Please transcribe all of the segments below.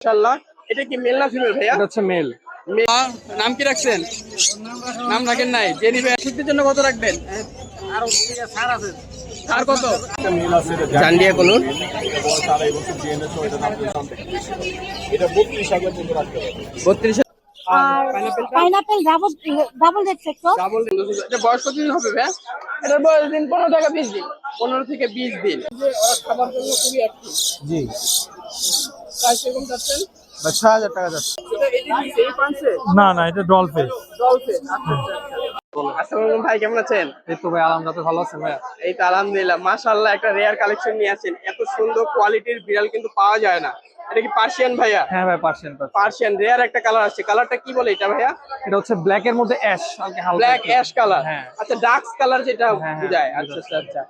ইনশাল্লাহ এটা কি মেল না ফিমেল ভাইয়া? এটা হচ্ছে মেল। নাম কি রাখছেন? নাম রাখেন নাই। যে নিবে শুক্তির জন্য কত রাখবেন? আর কত? জান্ডিয়া কোন বত্রিশ আর pineapple double double red sector double এটা বয়স কতদিন হবে ভাইয়া? এটার বয়স দিন পনেরো থেকে বিশ দিন। পনেরো থেকে বিশ দিন। খাবার জন্য খুবই অ্যাক্টিভ জি। প্রাইস কীরকম ছয় হাজার টাকা যাচ্ছে। এটা কি না না এটা ডল ফেস ডলফিন আচ্ছা আচ্ছা আসসালামু ভাই কেমন আছেন? এই তো ভাই আলহামদুলিল্লাহ ভালো আছেন ভাইয়া? এই তো আলহামদুলিল্লাহ মাশাআল্লাহ একটা রেয়ার কালেকশন নিয়ে আসেন এত সুন্দর কোয়ালিটির বিড়াল কিন্তু পাওয়া যায় না। এটা কি পার্সিয়ান ভাইয়া? হ্যাঁ ভাই পার্সিয়ান রেয়ার একটা কালার আছে কালারটা কি বলে এটা ভাইয়া? এটা হচ্ছে ব্ল্যাক এর মধ্যে অ্যাশ হালকা হালকা ব্ল্যাক অ্যাশ কালার হ্যাঁ। আচ্ছা ডার্ক কালার যেটা হ্যাঁ, হ্যাঁ, আচ্ছা আচ্ছা আচ্ছা।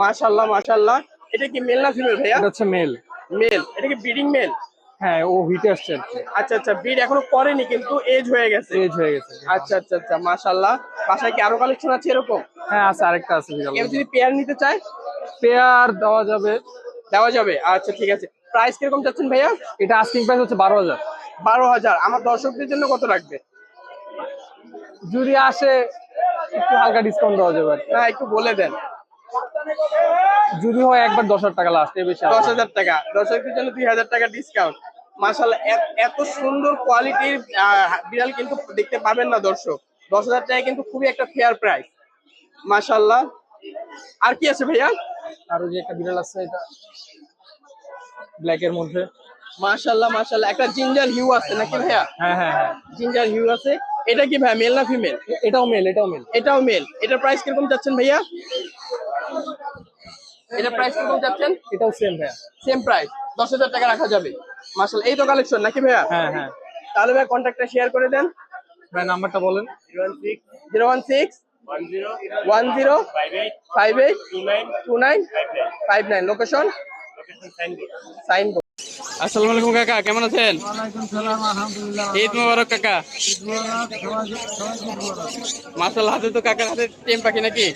মাশাআল্লাহ মাশাআল্লাহ। এটা কি মেল না ফিমেল ভাইয়া? এটা হচ্ছে মেল মেল এটা কি ব্রিডিং মেল হ্যাঁ ও হিটে আসছে আচ্ছা আচ্ছা ব্রিড এখনও করেনি কিন্তু এজ হয়ে গেছে। এজ হয়ে গেছে। আচ্ছা আচ্ছা আচ্ছা মাশাআল্লাহ। বাসায় কি আরও কালেকশন আছে এরকম? হ্যাঁ আছে আরেকটা আছে কেউ যদি পেয়ার নিতে চায়? পেয়ার দেওয়া যাবে। দেওয়া যাবে? আচ্ছা ঠিক আছে। প্রাইস কীরকম চাচ্ছেন ভাইয়া? এটা আস্কিং প্রাইস হচ্ছে বারো হাজার। বারো হাজার। আমার দর্শকদের জন্য কত রাখবে যদি আসে একটু হালকা ডিসকাউন্ট দেওয়া যাবে না একটু বলে দেন। যদি হয় একবার দশ হাজার টাকা লাস্ট বেশি দশ হাজার টাকা। দর্শকদের জন্য দুই হাজার টাকা ডিসকাউন্ট মাসাল্লাহ এত সুন্দর কোয়ালিটির বিড়াল কিন্তু দেখতে পাবেন না দর্শক। দশ হাজার টাকা কিন্তু খুবই একটা ফেয়ার প্রাইস মাসাল্লাহ আর কি আছে ভাইয়া? আর যে একটা বিড়াল আছে এটা ব্ল্যাক এর মধ্যে। মাশাল্লাহ মাশাল্লাহ একটা জিঞ্জার হিউ আছে নাকি ভাইয়া? হ্যাঁ হ্যাঁ হ্যাঁ। জিঞ্জার হিউ আছে। এটা কি ভাইয়া মেল না ফিমেল এটাও মেল এটাও মেল এটাও মেল এটার প্রাইস কীরকম যাচ্ছেন ভাইয়া? এটার প্রাইস কীরকম যাচ্ছেন এটাও সেম ভাইয়া। সেম প্রাইস দশ হাজার টাকা রাখা যাবে। মাশাল্লাহ এই তো কালেকশন নাকি ভাইয়া? হ্যাঁ হ্যাঁ। তাহলে ভাই কন্ট্যাক্টটা শেয়ার করে দেন। ভাই নাম্বারটা বলেন। Zero one six one zero five eight two nine five nine location sign আসসালামু আলাইকুম কাকা। কেমন আছেন? ঈদ মোবারক কাকা। মাসাল্লাহ হাতে তো কাকার হাতে টেম পাখি নাকি?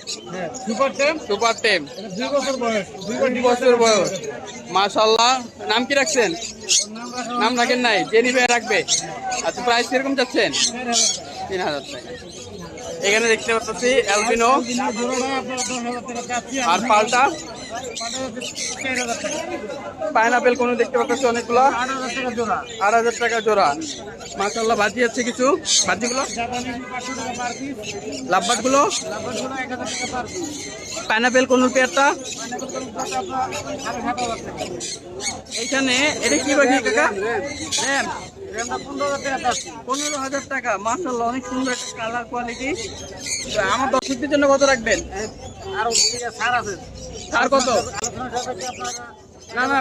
সুপার টেম। সুপার টেম। দুই বছর বয়স দুই বছর বয়স। মাশাল্লাহ নাম কি রাখছেন? নাম রাখেন নাই। যে নিবে রাখবে। আচ্ছা প্রাইস কীরকম যাচ্ছেন তিন হাজার টাকা। এখানে দেখতে পাচ্ছি অ্যালবিনো আর পাল্টা। পাইনাপেল কোনো দেখতে পাচ্ছি অনেকগুলো। আট হাজার টাকা জোড়া। মাশাল্লাহ ভাজি আছে কিছু? ভাজিগুলো? লাভবাটগুলো পাইনাপেল কোন পেয়ারটা? এইখানে, এটা কি পাখি কাকা? র্যাম পনেরো হাজার টাকা। মাশাল্লাহ অনেক সুন্দর একটা কালার কোয়ালিটি। আমার দর্শকদের জন্য কত রাখবেন? আর কত? না না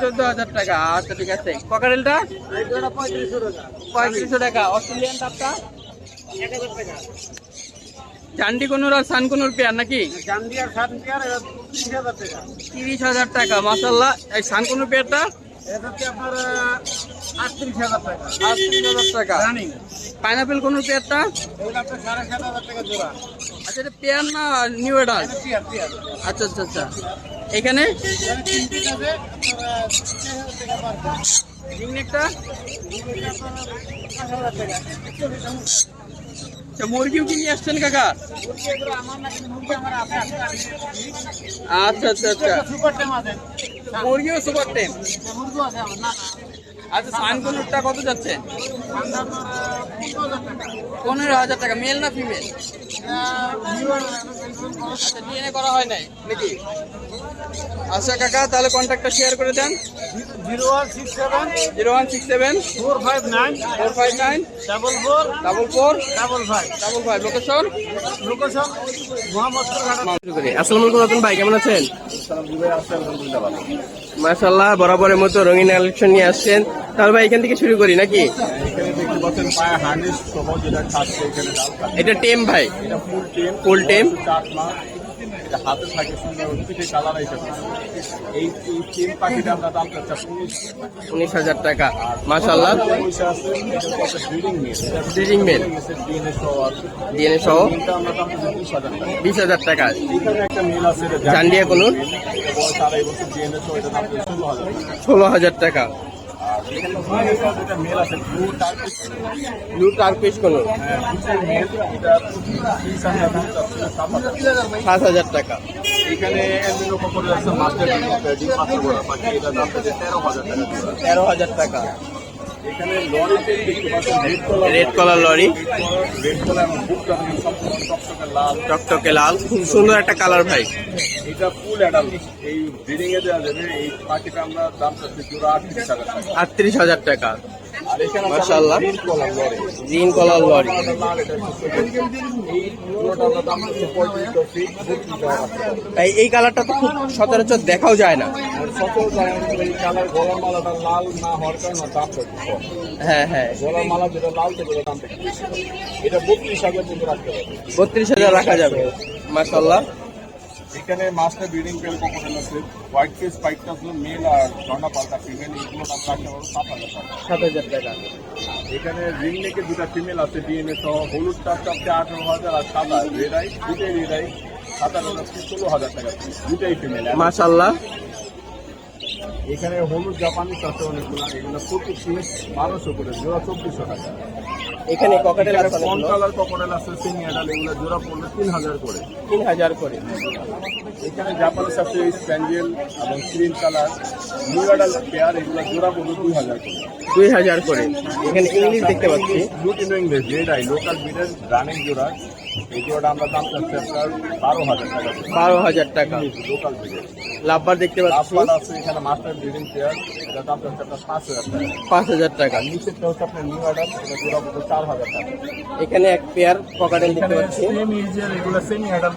চোদ্দ হাজার টাকা। আচ্ছা ঠিক আছে। ককারেলটা পঁয়ত্রিশশো টাকা। অস্ট্রেলিয়ান চান্ডি কোনুর আর সান কোনুর পেয়ার নাকি? তিরিশ হাজার টাকা। মাসাল্লাহ এই সান কোনুর পেয়ারটা? পাইনাপেল কোনুর পেয়ারটা? আচ্ছা এটা পেয়ার না নিউ এডাল আচ্ছা আচ্ছা আচ্ছা। এখানে? আচ্ছা মুরগিও কি নিয়ে আসছেন কাকা? আচ্ছা আচ্ছা আচ্ছা। মুরগিও সুপার টেম আচ্ছা সানকুনুরটা কত যাচ্ছে? পনেরো হাজার টাকা মেল না ফিমেল? আচ্ছা ডিএনএ করা হয় নাই। নাকি আচ্ছা কাকা তাহলে কন্ট্যাক্টটা শেয়ার করে দেন। Zero one six seven zero one six seven four five nine four five nine double four double four double five double five location location Mohammadpur ঘাট আসসালামু আলাইকুম রতন ভাই কেমন আছেন মাশাল্লাহ বরাবরের মতো রঙিন কালেকশন নিয়ে আসছেন। তাহলে ভাই এখান থেকে শুরু করি নাকি? এটা টেম ভাই। এটা ফুল টেম। ফুল টেম। হাতে থাকে সুন্দর পিঠে কালার এই এই টেম পাখিটা আমরা দাম চাচ্ছি। উনিশ হাজার টাকা। মাশাল্লাহ ব্রিডিং মেল ডিএনএ সহ বিশ হাজার টাকা। জান্ডিয়া ষোলো হাজার টাকা। ব্লু টার্কিশ কোন সাত হাজার টাকা। এখানে হাজার টাকা। তেরো হাজার টাকা। এখানে লরিতে দেখতে পাচ্ছেন red colour lory. Red colour এবং টকটকে লাল। টকটকে লাল। খুব সুন্দর একটা কালার ভাই। এটা ফুল অ্যাডাল এই ব্রিডিং এ দেওয়া যাবে এই পাখিটা আমরা দাম চাচ্ছি জোড়া আটত্রিশ হাজার টাকা। আটত্রিশ হাজার টাকা। Collar lory. ছোট। এই কালারটা তো খুব সচরাচর দেখাও যায় না। হ্যাঁ হ্যাঁ। বত্রিশ হাজার রাখা যাবে। মাসাল্লাহ এখানে মাস্টার ব্রিডিং পেল কখন আছে হোয়াইট ফেস হোয়াইটটা হলো মেল আর ঝর্ণা পাল্টা ফিমেল এগুলো দাম রাখতে সাত হাজার টাকা। সাত হাজার টাকা। এখানে রিং নেকে দুটা ফিমেল আছে ডিএনএ সহ হলুদ টাপ টাপতে আঠারো হাজার আর সাদা রেডাই দুটাই রেডাই সাত হাজার ষোলো হাজার টাকা দুটাই ফিমেল মাসাল্লাহ এখানে হলুদ জাপানি আছে অনেকগুলো এগুলো প্রতি পিস বারোশো করে জোড়া চব্বিশশো টাকা। এখানে ককাটেল আছে ফন। কালার কপরেল আছে সেমি অ্যাডাল এগুলো জোড়া পড়লে তিন হাজার করে। তিন হাজার করে। এখানে জাপানিস আছে স্প্যান্ডেল এবং cream colour new adult pair এগুলো জোড়া পড়বে দুই হাজার করে। দুই হাজার করে। এখানে ইংলিশ দেখতে পাচ্ছি। ব্লু টিনো ইংলিশ আই লোকাল বিডের রানিং জোড়া। এই জোড়াটা আমরা দাম চাচ্ছি আপনার বারো হাজার টাকা বারো হাজার টাকা। লোকাল বিডের লাভবার দেখতে পাচ্ছি। লাভবান আছে এখানে মাস্টার ব্রিডিং পেয়ার এটা দাম চাচ্ছি আপনার পাঁচ হাজার টাকা। পাঁচ হাজার টাকা। নিচেরটা হচ্ছে আপনার নিউ অ্যাডাল এটা জোড়া পড়বে চার হাজার টাকা এখানে এক পেয়ার ককাটেল দেখতে পাচ্ছি। সেম ইজের এগুলো সেমি অ্যাডাল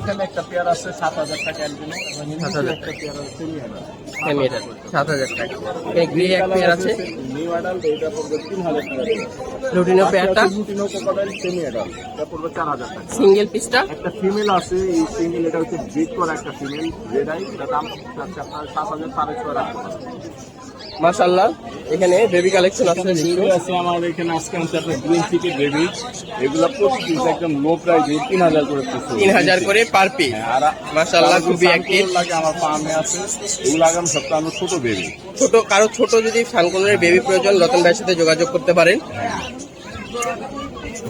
এখানে একটা পেয়ার আছে সাত হাজার টাকা অ্যালবিনো এবং নিচে 7,000 একটা পেয়ার আছে সেমি অ্যাডাল সেমি এটা সাত হাজার টাকা। এখানে গ্রে এক পেয়ার আছে। নিউ অ্যাডাল এটা পড়বে তিন হাজার টাকা। লুটিনো পেয়ারটা লুটিনো কোকোডাইল সেমি অ্যাডাল এটা পড়বে চার হাজার টাকা। সিঙ্গেল পিসটা একটা ফিমেল আছে এই সিঙ্গেল এটা হচ্ছে ব্রিড করা একটা ফিমেল রেড আই এটা দাম আপনার সাত হাজার সাড়ে ছয় রাখতে মাসাল্লাহ এখানে বেবি কালেকশন আছে বেবি আছে আমাদের এখানে আজকে আছে আপনার গ্রিন সিটি বেবি এগুলো প্রতি পিস একদম লো প্রাইস তিন হাজার করে পিস তিন হাজার করে পার পিস হ্যাঁ, আর মাশাআল্লাহ, খুবই active। লাগে আমার ফার্মে আছে এগুলো আগাম সপ্তাহে ছোট বেবি ছোট কারও ছোট যদি সানকোলের বেবি প্রয়োজন রতন ভাইয়ের সাথে যোগাযোগ করতে পারেন।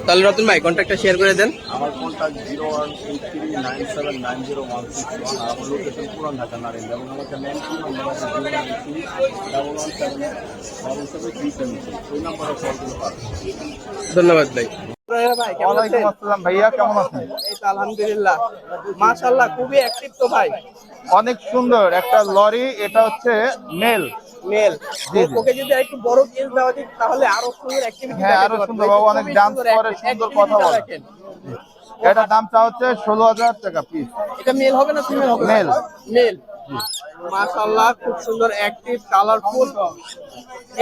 তাহলে রতন ভাই কন্ট্যাক্টটা শেয়ার করে দেন। আমার contact zero one eight three nine seven nine zero one six one আর আমার লোকেশন পুরান ঢাকা এবং টু নাম্বার আছে zero nine three double one seven double seven three seven ওই নাম্বারে কল করতে ধন্যবাদ ভাই। ভাই কেমন ওয়ালাইকুম আছেন? আসসালাম ভাইয়া কেমন আছেন? এই তো আলহামদুলিল্লাহ। মাশাআল্লাহ খুবই অ্যাক্টিভ তো ভাই। অনেক সুন্দর একটা লরি এটা হচ্ছে মেল মেল। ওকে যদি একটু বড় কেস দেওয়া দিত তাহলে আরও সুন্দর অ্যাক্টিভিটি হ্যাঁ, আরও সুন্দর, বাবা অনেক dance করে, সুন্দর কথা বলে। এটা দামটা হচ্ছে ষোলো হাজার টাকা পিস এটা মেল হবে না ফিমেল হবে? Male। মেল মাশাআল্লাহ খুব সুন্দর অ্যাক্টিভ কালারফুল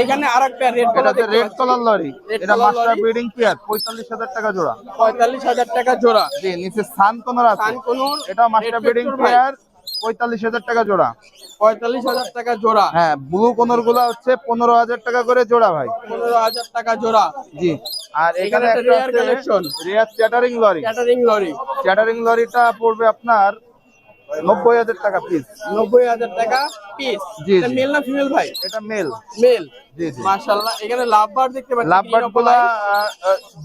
এখানে আরেক পেয়ার রেড এটা হচ্ছে রেড কালার লরি। এটা মাস্টার ব্রিডিং পেয়ার পঁয়তাল্লিশ হাজার টাকা জোড়া। পঁয়তাল্লিশ হাজার টাকা জোড়া। জি নিচে সান কোনর আছে। সানকনুর এটা মাস্টার ব্রিডিং পেয়ার পঁয়তাল্লিশ হাজার টাকা জোড়া। পঁয়তাল্লিশ হাজার টাকা জোড়া। হ্যাঁ ব্লু কোনরগুলা হচ্ছে পনেরো হাজার টাকা করে জোড়া ভাই। পনেরো হাজার টাকা জোড়া। জি আর এখানে। Rear chattering lory catering lory chattering লরিটা পড়বে আপনার নব্বই হাজার টাকা পিস নব্বই হাজার টাকা পিস জি। মেল না ফিমেল ভাই? এটা মেল মেল জি জি। মাশাআল্লাহ এখানে লাভবার দেখতে পাচ্ছি লাভবার্ডগুলা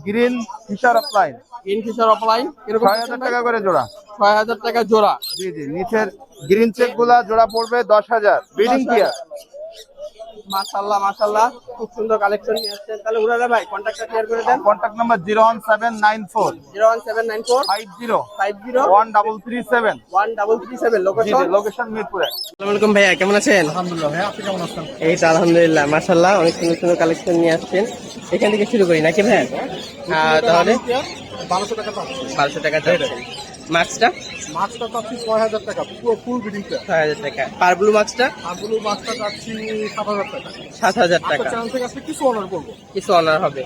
green Fischer opaline green Fischer opaline এরকম ছয় হাজার টাকা করে জোড়া। ছয় হাজার টাকা জোড়া। জি জি নিচের গ্রিন চেকগুলা জোড়া পড়বে দশ হাজার। ব্রিডিং পিয়ার মাশাআল্লাহ মাশাআল্লাহ খুব সুন্দর কালেকশন নিয়ে আসছেন। তাহলে ভাই কন্ট্যাক্টটা শেয়ার করে দেন। Contact number zero one seven nine four zero one seven nine four five zero five zero one double three seven one double three seven location location মিরপুরে আসসালামু আলাইকুম ভাইয়া কেমন আছেন? আলহামদুলিল্লাহ ভাই আপনি কেমন আছেন? এই তো আলহামদুলিল্লাহ মাশাআল্লাহ অনেক সুন্দর সুন্দর কালেকশন নিয়ে আসছেন। এখান থেকে শুরু করি নাকি ভাই আহ, তাহলে? বারোশো টাকা বারোশো টাকা মাস্কটা মাছটা পাচ্ছি ছয় হাজার টাকা পুরো ফুল ব্রিডিং পেয়ার ছয় হাজার টাকা। পার ব্লু মাস্কটা আর ব্লু মাছটা পাচ্ছি সাত হাজার টাকা। সাত হাজার টাকা। চ্যানেল থেকে আসলে কিছু অর্ডার করব। কিছু অনার হবে।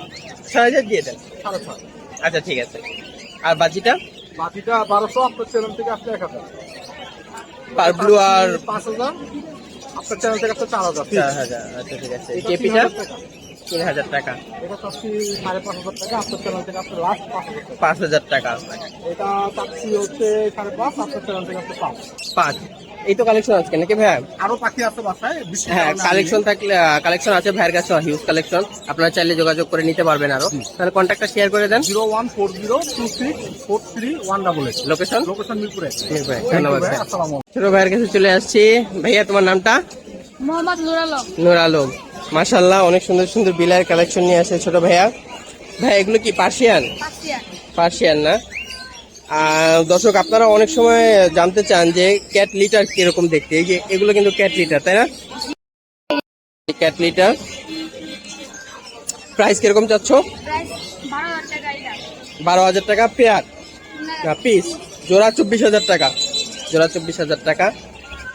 ছয় হাজার দিয়ে দেন। সাড়ে ছয়। আচ্ছা ঠিক আছে। আর বাজিটা? বাকিটা বারোশো আপনার চ্যানেল থেকে আসলে এক হাজার। পার ব্লু আর পাঁচ হাজার আপনার চ্যানেল থেকে আসলে চার হাজার। চার হাজার। আচ্ছা ঠিক আছে। কেপিটা। তিন হাজার টাকা। এটা চাচ্ছি সাড়ে পাঁচ হাজার টাকা আপনার চ্যানেল থেকে আসলে লাস্ট পাঁচ হাজার পাঁচ হাজার টাকা এটা চাচ্ছি হচ্ছে সাড়ে পাঁচ আপনার চ্যানেল থেকে আসলে পাঁচ। পাঁচ। এই তো কালেকশন আজকে নাকি ভাইয়া আরও পাখি আছে বাসায় হ্যাঁ কালেকশন থাকলে কালেকশন আছে ভাইয়ের কাছে হিউজ কালেকশন আপনারা চাইলে যোগাযোগ করে নিতে পারবেন আরও। তাহলে কন্ট্যাক্টটা শেয়ার করে দেন। Zero one four zero two six four three one double eight. Location location মিরপুরে। ধন্যবাদ ভাই ছোট ভাইয়ের কাছে চলে আসছি। ভাইয়া তোমার নামটা? মোহাম্মদ নুর আলম নূর আলম মাশাল্লাহ অনেক সুন্দর সুন্দর বিলার কালেকশন নিয়ে আসে ছোট ভাইয়া। ভাই এগুলো কি পার্সিয়ান? পার্সিয়ান। না? আর দর্শক আপনারা অনেক সময় জানতে চান যে ক্যাট লিটার কীরকম দেখতে? এই যে এগুলো কিন্তু ক্যাট লিটার তাই না? ক্যাট লিটার প্রাইস কীরকম চাচ্ছ? বারো হাজার টাকা বারো হাজার টাকা পেয়ার? না। পিস জোড়া চব্বিশ হাজার টাকা। জোড়া চব্বিশ হাজার টাকা।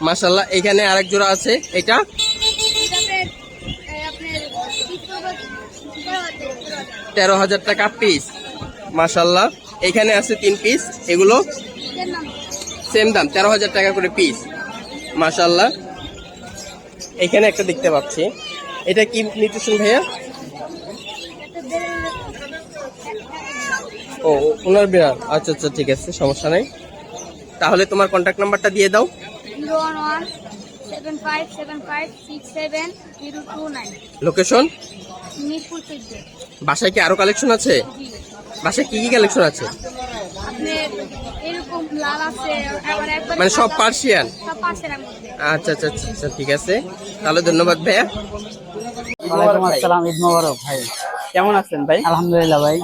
মাসাল্লাহ এখানে আরেক জোড়া আছে এটা এটাতে এই আপনার তিনশো বা- তেরো হাজার, তেরো হাজার। তেরো হাজার টাকা পিস মাসাল্লাহ এখানে আছে তিন পিস এগুলো সেম দাম, তেরো হাজার টাকা করে পিস মাশাল্লাহ এখানে একটা দেখতে পাচ্ছি। এটা কি নিউট্রিশন ভাইয়া? ও, ওনার বিড়াল। আচ্ছা আচ্ছা ঠিক আছে, সমস্যা নাই। তাহলে তোমার কন্ট্যাক্ট নাম্বারটা দিয়ে দাও। Seven five seven five six seven zero two nine location Mirpur চোদ্দ বাসায় কি আরও কালেকশন আছে? বাসায় কি কি কালেকশন আছে? এরকম লাল আছে মানে সব পার্সিয়ান আচ্ছা আচ্ছা আচ্ছা আচ্ছা, ঠিক আছে। তাহলে ধন্যবাদ ভাইয়া। আসসালাম ঈদ মোবারক ভাই। কেমন আছেন ভাই? আলহামদুলিল্লাহ ভাই।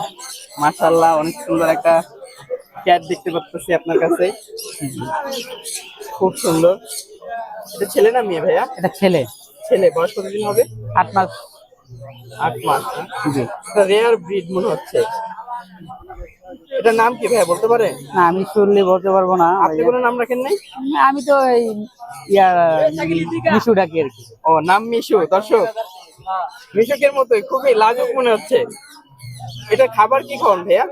অনেক সুন্দর একটা ক্যাট দেখতে পাচ্ছি আপনার কাছে। খুব সুন্দর। এটা ছেলে না মেয়ে ভাইয়া? এটা ছেলে। ছেলে। বয়স কতদিন হবে? আট মাস। আট মাস জি। এটা রেয়ার ব্রিড মনে হচ্ছে। এটার নাম কি ভাইয়া বলতে পারে না আমি শুনলে বলতে পারব না। আপনি কোনো নাম রাখেন নাই? আমি তো এই ইয়ার মিশু ডাকি আর কি। ও নাম মিশু দর্শক। মিশুকের মতোই খুবই লাজুক মনে হচ্ছে। এটা খাবার কি খাওয়ান ভাইয়া?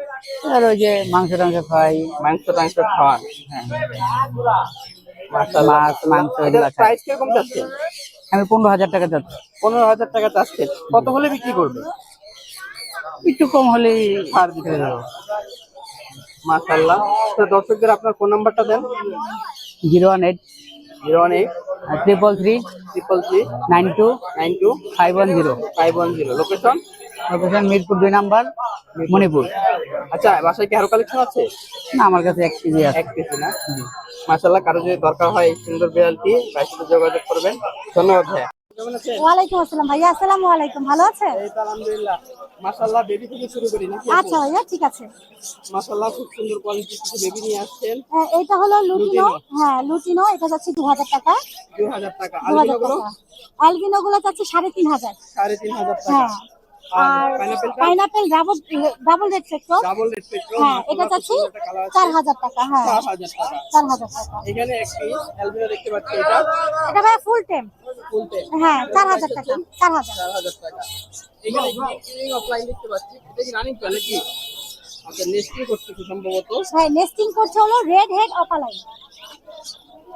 আর ওই যে মাংস টাংস খাই। মাংস টাংস খাওয়ান। মাশাআল্লাহ। মাছ মাংস এটার প্রাইস কীরকম যাচ্ছে? আমি পনেরো হাজার টাকা যাচ্ছি। পনেরো হাজার টাকা চাচ্ছে কত হলে বিক্রি করবে? একটু কম হলে ছাড় দিতে দেবো মাশাল্লাহ তো দর্শকদের আপনার ফোন নাম্বারটা দেন। Zero one eight zero one eight triple three triple three nine two nine two five one zero. Five one zero. Location location Mirpur দুই নাম্বার মণিপুর। আচ্ছা বাসায় কি আরও কালেকশন আছে? না আমার কাছে এক কেজি আছে। এক কেজি না? মাশাল্লাহ কারও যদি দরকার হয় সুন্দর বিড়ালটি ভাইয়ের সাথে যোগাযোগ করবেন। ধন্যবাদ ভাইয়া। ওয়ালাইকুম আসসালাম ভাইয়া আসসালামু আলাইকুম ভালো আছেন? এই তো আলহামদুলিল্লাহ। মাশাল্লাহ বেবি থেকে শুরু করি না আচ্ছা ভাইয়া ঠিক আছে। মাশাল্লাহ খুব সুন্দর কোয়ালিটির কিছু বেবি নিয়ে আসছেন। হ্যাঁ, এইটা হলো লুটিনো। হ্যাঁ লুটিনো এটা যাচ্ছে দু হাজার টাকা। দুই হাজার টাকা। দু হাজার আলবিনো গুলো? অ্যালবিনো গুলো যাচ্ছে সাড়ে তিন হাজার। সাড়ে তিন হাজার টাকা। হ্যাঁ। আর পাইনাপেলটা pineapple double double red sector double red petrol হ্যাঁ এটা যাচ্ছে চার হাজার টাকা হ্যাঁ। এখানে দেখতে পাচ্ছি এটা। এটা ফুল টেম ফুলতে হ্যাঁ টাকা টাকা। এখানে অফলাইন দেখতে পাচ্ছি এটা কি রানিং প্ল্যান নাকি আচ্ছা করতেছে সম্ভবত। হ্যাঁ নেস্টিং করছে হলো রেড হেড অপালাইন আচ্ছা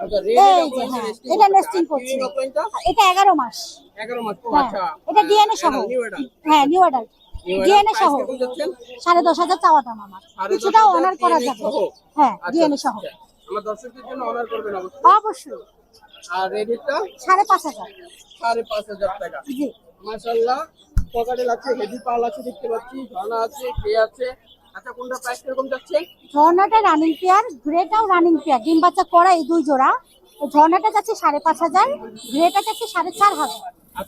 এই যে হ্যাঁ এটা নেস্টিং করছে। এটা এগারো মাস। এগারো মাস ও হ্যাঁ আচ্ছা। এটা ডিএনএ সহ। হ্যাঁ নিউ অ্যাডাল্ট ডিএনএ সহ। সাড়ে দশ হাজার চাওয়া দাম আমার কিছুটা অনার করা যাবে। হ্যাঁ আচ্ছা, ডিএনএ সহ। আচ্ছা। আমার দর্শকদের জন্য অনার করবেন অবশ্যই। আর সাড়ে পাঁচ হাজার। সাড়ে পাঁচ হাজার টাকা। জি। মাশাল্লাহ পকেটে আছে হেভি পাল আছে দেখতে পাচ্ছি। ঝর্ণা আছে কে আছে। আচ্ছা কোনটা প্রাইস কীরকম যাচ্ছে? ঝর্ণাটা রানিং পেয়ার গ্রেটাও রানিং পেয়ার ডিম বাচ্চা করা এই দুই জোড়া। ঝর্ণাটা যাচ্ছে সাড়ে পাঁচ হাজার গ্রেটা যাচ্ছে সাড়ে চার হাজার। আর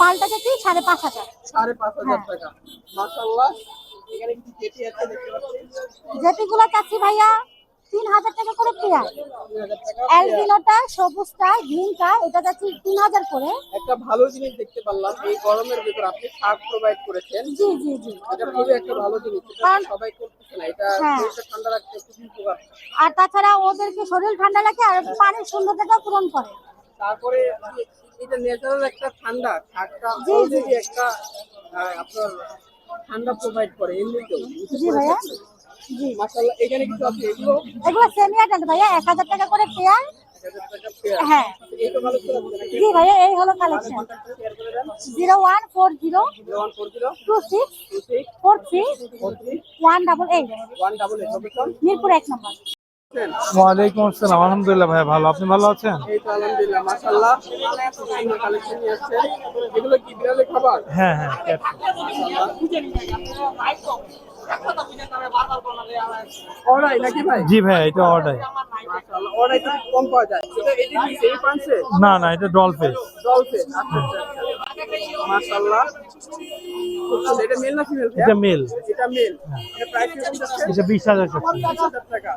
পালটা যাচ্ছে সাড়ে পাঁচ হাজার। সাড়ে পাঁচ হাজার টাকা। মাশাল্লাহ এখানে কিছু কেটি আছে দেখতে পাচ্ছি। যেটিগুলো চাচ্ছি ভাইয়া তিন হাজার টাকা করে পেয়ার অ্যালবিনোটা সবুজটা গ্রিনটা এটা যাচ্ছে তিন হাজার করে। একটা ভালো জিনিস দেখতে পারলাম এই গরমের ভিতর আপনি শাক প্রোভাইড করেছেন। জি জি জি। এটা খুবই একটা ভালো জিনিস কারণ- সবাই করতেছে না এটা হ্যাঁ। শরীরটা ঠান্ডা রাখতে খুবই উপকার। আর তাছাড়া ওদেরকে শরীর ঠান্ডা লাগে আর পানির শূন্যতাটা পূরণ করে। তারপরে এটা ন্যাচারাল একটা ঠান্ডা শাকটা জি, জি। অলরেডি একটা আপনার ঠান্ডা প্রোভাইড করে এমনিতেও। জি ভাইয়া। জি মাশাআল্লাহ এখানে কিছু আছে এগুলো এগুলো সেমি অ্যাডাল্ট ভাইয়া এক হাজার টাকা করে পেয়ার এক হাজার টাকা পেয়ার হ্যাঁ। এই তো ভালো করে আপনারা জি ভাইয়া এই হলো collection zero one four zero two six four three one double eight. Mirpur এক নম্বর। ওয়ালাইকুম আসসালাম আলহামদুলিল্লাহ ভাই ভালো। আপনি ভালো আছেন? এই তো আলহামদুলিল্লাহ মাশাআল্লাহ। সুন্দর কালেকশন নিয়ে আসছেন এগুলো কি বিড়ালের খাবার? হ্যাঁ হ্যাঁ জি ভাই এটা পাঁচে না না এটা ডল ফেস আচ্ছা আচ্ছা আচ্ছা। এটা মেল এটা এটা বিশ হাজার টাকা।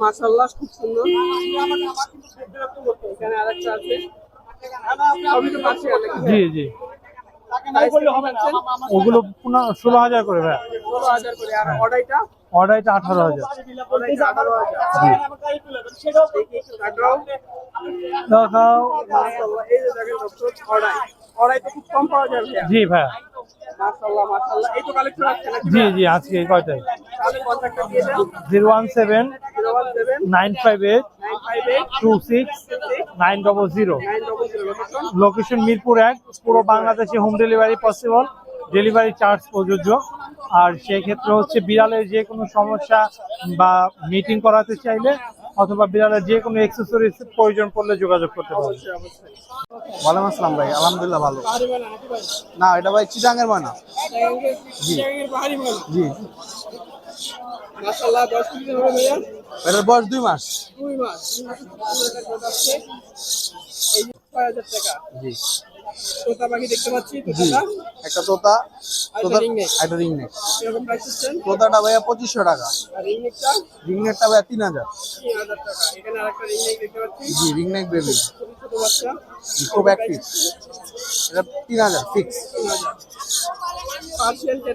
মাশাআল্লাহ খুব সুন্দর। এখানে আরেকটা আছে। জি জি। ওগুলো ষোলো হাজার করে ভাই। অর্ডারটা? আঠারো হাজার। দেখাও। জি ভাই। জি জি আজকে এই কয়টাই zero one seven nine five eight two six nine double zero. Location Mirpur এক পুরো বাংলাদেশে home delivery possible delivery charge প্রযোজ্য। আর সেক্ষেত্রে হচ্ছে বিড়ালের যে কোনো সমস্যা বা মিটিং করাতে চাইলে অথবা বিড়ালের যে কোনো এক্সেসরিজ প্রয়োজন পড়লে যোগাযোগ করতে পারবে ওয়ালাইকুম আসসালাম ভাই আলহামদুলিল্লাহ ভালো। না এটা ভাই চিটাঙ্গের ময়না। জি। এটার বয়স দুই মাস। দুই জি। তোতা পাখি দেখতে পাচ্ছি একটা তোতা তোতা একটা রিং নেক তোতাটা ভাইয়া পঁচিশশো টাকা। রিং নেকটা রিং নেকটা ভাইয়া তিন হাজার। তিন হাজার টাকা। এখানে আরেকটা রিং নেক দেখতে পাচ্ছি। জি রিং নেক বেবি খুব অ্যাক্টিভ এটা তিন হাজার ফিক্স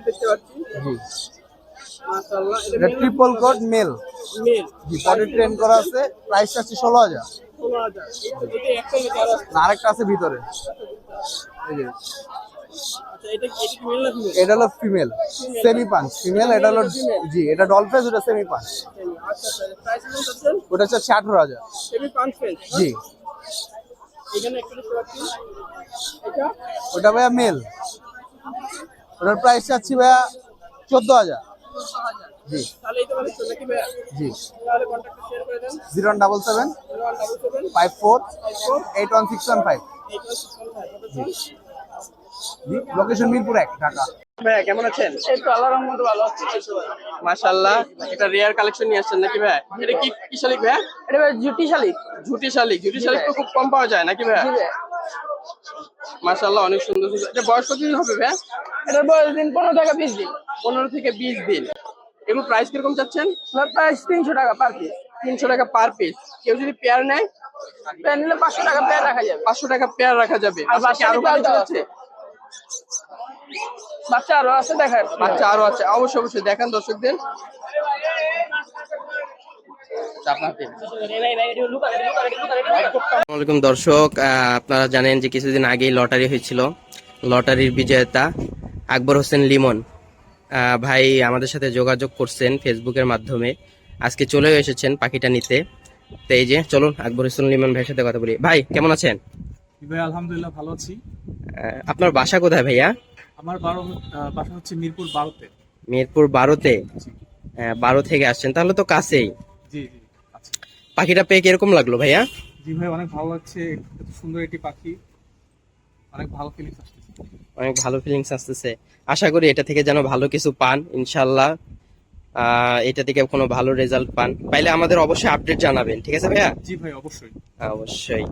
দেখতে পাচ্ছি। জি। এটা ট্রিপল কোড মেল মেল জি ট্রেন করা আছে। প্রাইস আছে ষোলো হাজার। না আরেকটা আছে ভিতরে। আচ্ছা এটা হলো ফিমেল সেমি পাঞ্চ ফিমেল এটা হলো জি এটা ডলফেস ওটা সেমি পাঞ্চ আচ্ছা আচ্ছা ওটা হচ্ছে আঠারো হাজার। জি। ওটা ভাইয়া মেল ওটার প্রাইস চাচ্ছি ভাইয়া চোদ্দ হাজার। জি। জি। Zero one double seven five four eight one six one five. Location Mirpur এক ঢাকা। ভাইয়া কেমন আছেন? এই তো আল্লাহর রহমতে ভালো আছি মাশাআল্লাহ এটা রেয়ার কালেকশন নিয়ে আসছেন নাকি ভাই এটা কি কি শালিক ভাই এটা ভাই জুটি শালিক। জুটি শালিক জুটি শালিক তো খুব কম পাওয়া যায় নাকি ভাই মাশাআল্লাহ অনেক সুন্দর সুন্দর। এটা বয়স কতদিন হবে ভাই এটা বয়স দিন পনেরো থেকে বিশ দিন। পনেরো থেকে বিশ দিন। এগুলো প্রাইস কীরকম চাচ্ছেন? প্রাইস তিনশো টাকা পার পিস তিনশো টাকা পার পিস কেউ যদি পেয়ার নেয়? পেয়ার নিলে পাঁচশো টাকা পেয়ার রাখা যাবে। পাঁচশো টাকা পেয়ার রাখা যাবে। বাচ্চা আরও আছে দেখায়। বাচ্চা আরও আছে। অবশ্যই অবশ্যই। দেখান দর্শকদের। আসসালামাইকুম দর্শক আহ, আপনারা জানেন যে কিছুদিন আগেই লটারি হয়েছিল। লটারির বিজেতা আকবর হোসেন লিমন। ভাই আমাদের সাথে যোগাযোগ করছেন ফেসবুকের মাধ্যমে। আজকে চলেও এসেছেন পাখিটা নিতে। তো এই যে চলুন আকবর হোসেন লিমন ভাইয়ের সাথে কথা বলি। ভাই কেমন আছেন? ভাই আলহামদুলিল্লাহ ভালো আছি। আপনার বাসা কোথায় ভাইয়া? আমার বারো বাসা হচ্ছে মিরপুর বারোতে। মিরপুর বারোতে? বারো থেকে আসছেন তাহলে তো কাছেই। জি জি পাখিটা পেয়ে কীরকম লাগল ভাইয়া? জি ভাই অনেক ভালো লাগছে। সুন্দর একটি পাখি। অনেক ভালো ফিলিংস আসতেছে অনেক ভালো ফিলিংস আসতেছে। আশা করি এটা থেকে যেন ভালো কিছু পান ইনশাল্লাহ। আহ, এটা থেকে কোনো ভালো রেজাল্ট পান। পাইলে আমাদের অবশ্যই আপডেট জানাবেন ঠিক আছে ভাইয়া? জি ভাই অবশ্যই। অবশ্যই।